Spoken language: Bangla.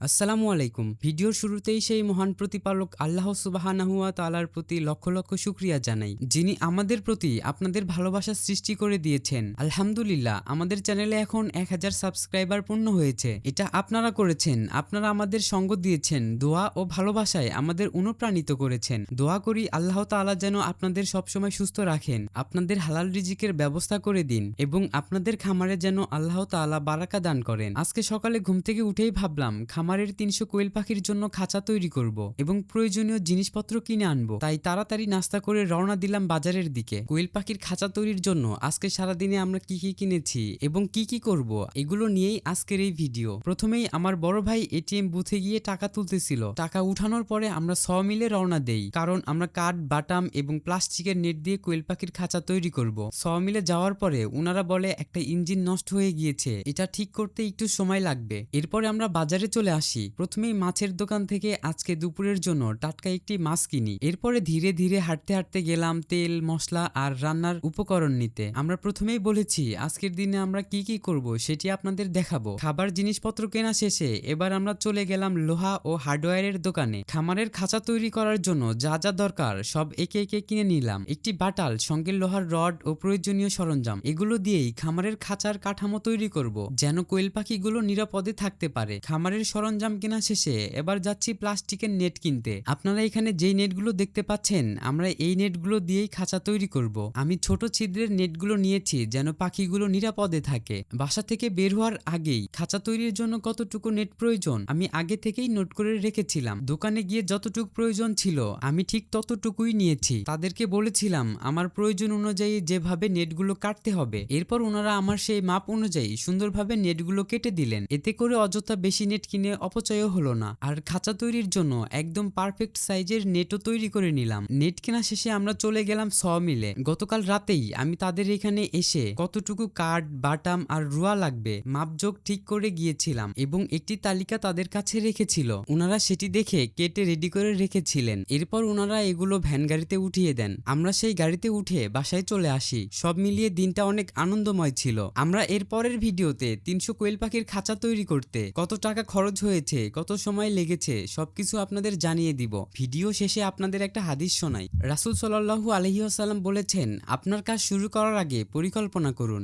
আসসালামু আলাইকুম। ভিডিওর শুরুতেই সেই মহান প্রতিপালক আল্লাহ সুবাহানাহুয়া তালার প্রতি লক্ষ লক্ষ শুক্রিয়া জানাই, যিনি আমাদের প্রতি আপনাদের ভালোবাসা সৃষ্টি করে দিয়েছেন। আলহামদুলিল্লাহ, আমাদের চ্যানেলে এখন এক হাজার সাবস্ক্রাইবার পূর্ণ হয়েছে। এটা আপনারা করেছেন, আপনারা আমাদের সঙ্গ দিয়েছেন, দোয়া ও ভালোবাসায় আমাদের অনুপ্রাণিত করেছেন। দোয়া করি আল্লাহ তাআলা যেন আপনাদের সবসময় সুস্থ রাখেন, আপনাদের হালাল রিজিকের ব্যবস্থা করে দিন এবং আপনাদের খামারে যেন আল্লাহ তাআলা বারাকা দান করেন। আজকে সকালে ঘুম থেকে উঠেই ভাবলাম খামারের তিনশো কোয়েল পাখির জন্য খাঁচা তৈরি করব এবং প্রয়োজনীয় জিনিসপত্র কিনে আনব। তাই তাড়াতাড়ি নাস্তা করে রওনা দিলাম বাজারের দিকে। কোয়েল পাখির খাঁচা তৈরির জন্য আজকে সারাদিনে আমরা কি কি কিনেছি এবং কি কি করব এগুলো নিয়েই আজকের এই ভিডিও। প্রথমেই আমার বড় ভাই এটিএম বুথে গিয়ে টাকা তুলতেছিল। টাকা উঠানোর পরে আমরা স মিলে রওনা দেই, কারণ আমরা কাঠ, বাটাম এবং প্লাস্টিকের নেট দিয়ে কোয়েল পাখির খাঁচা তৈরি করব। স মিলে যাওয়ার পরে ওনারা বলে, একটা ইঞ্জিন নষ্ট হয়ে গিয়েছে, এটা ঠিক করতে একটু সময় লাগবে। এরপরে আমরা বাজারে চলে আসি। প্রথমেই মাছের দোকান থেকে আজকে দুপুরের জন্য টাটকা একটি মাছ কিনি। এরপরে ধীরে ধীরে হাঁটতে হাঁটতে গেলাম তেল, মশলা আর রান্নার উপকরণ নিতে। আমরা প্রথমেই বলেছি, আজকের দিনে আমরা কি কি করব সেটি আপনাদের দেখাবো। খাবার জিনিসপত্র কেনা শেষে এবার আমরা চলে গেলাম লোহা ও হার্ডওয়্যারের দোকানে। খামারের খাঁচা তৈরি করার জন্য যা যা দরকার সব একে একে কিনে নিলাম। একটি বাটাল, সঙ্গে লোহার রড ও প্রয়োজনীয় সরঞ্জাম। এগুলো দিয়েই খামারের খাঁচার কাঠামো তৈরি করব, যেন কোয়েল পাখিগুলো নিরাপদে থাকতে পারে। খামারের সরঞ্জাম কেনা শেষে এবার যাচ্ছি প্লাস্টিকের নেট কিনতে। আপনারা এখানে যেই নেটগুলো দেখতে পাচ্ছেন, আমরা এই নেটগুলো দিয়েই খাঁচা তৈরি করব। আমি ছোট ছিদ্রের নেটগুলো নিয়েছি যেন পাখিগুলো নিরাপদে থাকে। বাসা থেকে বের হওয়ার আগেই খাঁচা তৈরির জন্য কতটুকু নেট প্রয়োজন আমি আগে থেকেই নোট করে রেখেছিলাম। দোকানে গিয়ে যতটুকু প্রয়োজন ছিল, আমি ঠিক ততটুকুই নিয়েছি। তাদেরকে বলেছিলাম, আমার প্রয়োজন অনুযায়ী যেভাবে নেটগুলো কাটতে হবে। এরপর ওনারা আমার সেই মাপ অনুযায়ী সুন্দরভাবে নেটগুলো কেটে দিলেন। এতে করে অযথা বেশি নেট কিনে অপচয়ও হলো না। আর খাঁচা তৈরির জন্য একদম পারফেক্ট সাইজের নেটও তৈরি করে নিলাম। নেট কেনা শেষে আমরা চলে গেলাম স মিলে। গতকাল রাতেই আমি তাদের এখানে এসে কতটুকু কাঠ, বাটাম আর রুয়া লাগবে মাপযোগ ঠিক করে গিয়েছিলাম এবং একটি তালিকা তাদের কাছে রেখেছিল। ওনারা সেটি দেখে কেটে রেডি করে রেখেছিলেন। এরপর ওনারা এগুলো ভ্যান গাড়িতে উঠিয়ে দেন। আমরা সেই গাড়িতে উঠে বাসায় চলে আসি। সব মিলিয়ে দিনটা অনেক আনন্দময় ছিল। আমরা এর পরের ভিডিওতে তিনশো কোয়েল পাখির খাঁচা তৈরি করতে কত টাকা খরচ হয়েছে, কত সময় লেগেছে, সবকিছু আপনাদের জানিয়ে দিব। ভিডিও শেষে আপনাদের একটা হাদিস শোনাই। রাসুল সাল্লাহু আলহিহাসাল্লাম বলেছেন, আপনার কাজ শুরু করার আগে পরিকল্পনা করুন।